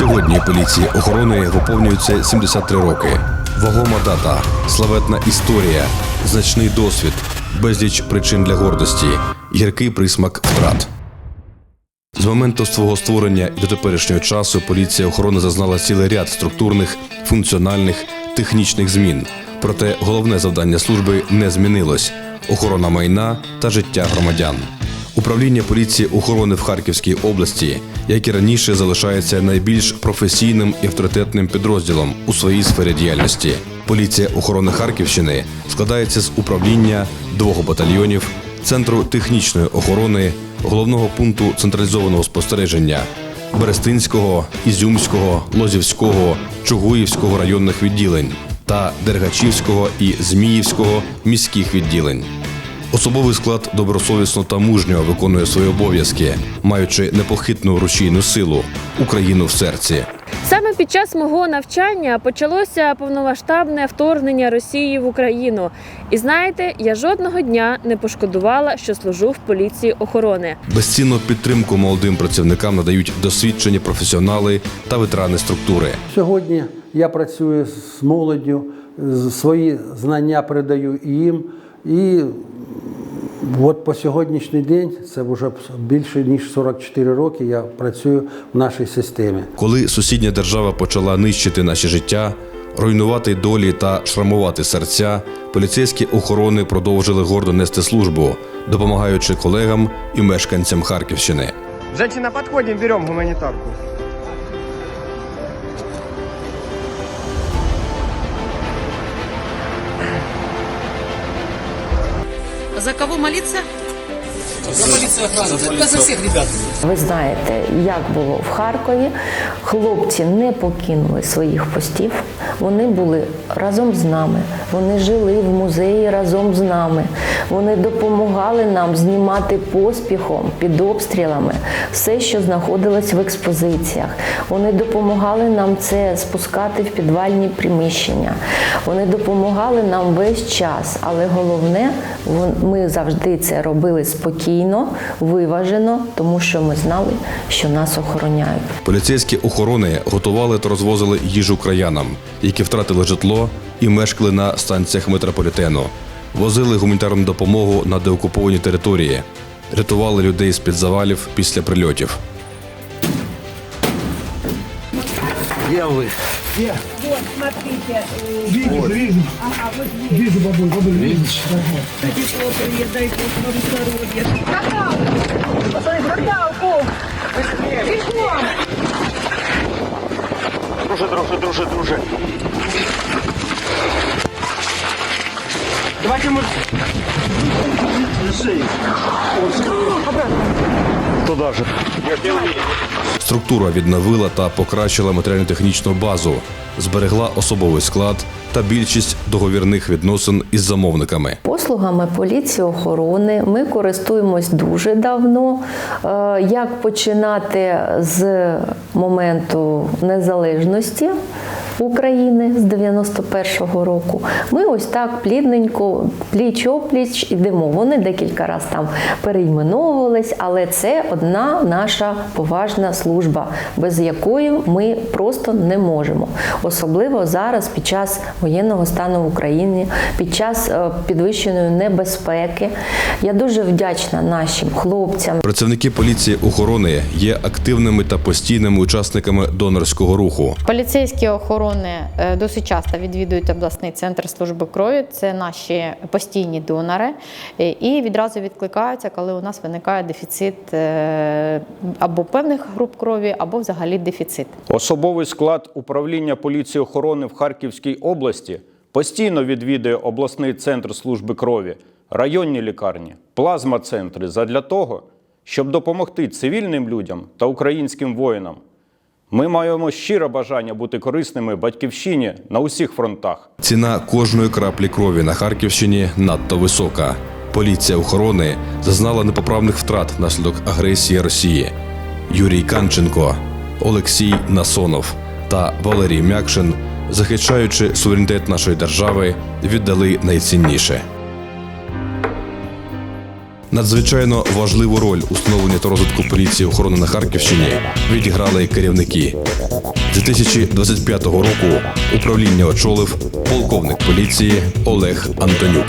Сьогодні поліції охорони виповнюється 73 роки. Вагома дата, славетна історія, значний досвід, безліч причин для гордості, гіркий присмак втрат. З моменту свого створення і до теперішнього часу поліція охорони зазнала цілий ряд структурних, функціональних, технічних змін. Проте головне завдання служби не змінилось охорона майна та життя громадян. Управління поліції охорони в Харківській області, як і раніше, залишається найбільш професійним і авторитетним підрозділом у своїй сфері діяльності. Поліція охорони Харківщини складається з управління двох батальйонів, центру технічної охорони, головного пункту централізованого спостереження, Берестинського, Ізюмського, Лозівського, Чугуївського районних відділень та Дергачівського і Зміївського міських відділень. Особовий склад добросовісно та мужньо виконує свої обов'язки, маючи непохитну рушійну силу Україну в серці. Саме під час мого навчання почалося повномасштабне вторгнення Росії в Україну. І знаєте, я жодного дня не пошкодувала, що служу в поліції охорони. Безцінну підтримку молодим працівникам надають досвідчені професіонали та ветерани структури. Сьогодні я працюю з молоддю, свої знання передаю їм. І от по сьогоднішній день, це вже більше ніж 44 роки, я працюю в нашій системі. Коли сусідня держава почала нищити наші життя, руйнувати долі та шрамувати серця, поліцейські охорони продовжили гордо нести службу, допомагаючи колегам і мешканцям Харківщини. Женщина, подходим, берем гуманитарку. За кого молиться? За полицию охрану. За всех ребят. Ви знаєте, як було в Харкові. Хлопці не покинули своїх постів. Вони були разом з нами. Вони жили в музеї разом з нами. Вони допомагали нам знімати поспіхом під обстрілами все, що знаходилось в експозиціях. Вони допомагали нам це спускати в підвальні приміщення. Вони допомагали нам весь час, але головне, ми завжди це робили спокійно, виважено, тому що ми знали, що нас охороняють. Поліцейські охорони готували та розвозили їжу краянам, які втратили житло і мешкали на станціях метрополітену, возили гуманітарну допомогу на деокуповані території, рятували людей з-під завалів після прильотів. Где? Вот, смотрите. Э, вижу, вот. вижу. Ага, вот здесь. Вижу, бабуль, бабуль, видишь? Ага. Тепло, привет, дай Бог вам здоровья. Какао! Посмотри, какао! Быстрее! Бегом! Друже, друже, друже, друже. Давайте мы... Шею. Туда же. Я не умею. Структура відновила та покращила матеріально-технічну базу, зберегла особовий склад та більшість договірних відносин із замовниками. Послугами поліції охорони ми користуємось дуже давно. Е, Як починати з моменту незалежності України з 91-го року, ми ось так плідненько, пліч опліч йдемо. Вони декілька разів там перейменовувались, але це одна наша поважна служба, без якої ми просто не можемо. Особливо зараз під час воєнного стану в Україні, під час е, підвищеної небезпеки. Я дуже вдячна нашим хлопцям, Працівники поліції охорони є активними та постійними учасниками донорського руху. Поліцейські охорони е, досить часто відвідують обласний центр служби крові. Це наші постійні донори, Е, і відразу відкликаються, коли у нас виникає дефіцит е, або певних груп крові, або взагалі дефіцит. Особовий склад управління поліції охорони в Харківській області постійно відвідує обласний центр служби крові, районні лікарні, плазма-центри задля того, щоб допомогти цивільним людям та українським воїнам. Ми маємо щире бажання бути корисними батьківщині на усіх фронтах. Ціна кожної краплі крові на Харківщині надто висока. Поліція охорони зазнала непоправних втрат внаслідок агресії Росії. Юрій Канченко, Олексій Насонов та Валерій Мякшин, захищаючи суверенітет нашої держави, віддали найцінніше. Надзвичайно важливу роль у встановленні та розвитку поліції охорони на Харківщині відіграли керівники. З 2025 року управління очолив полковник поліції Олег Антонюк.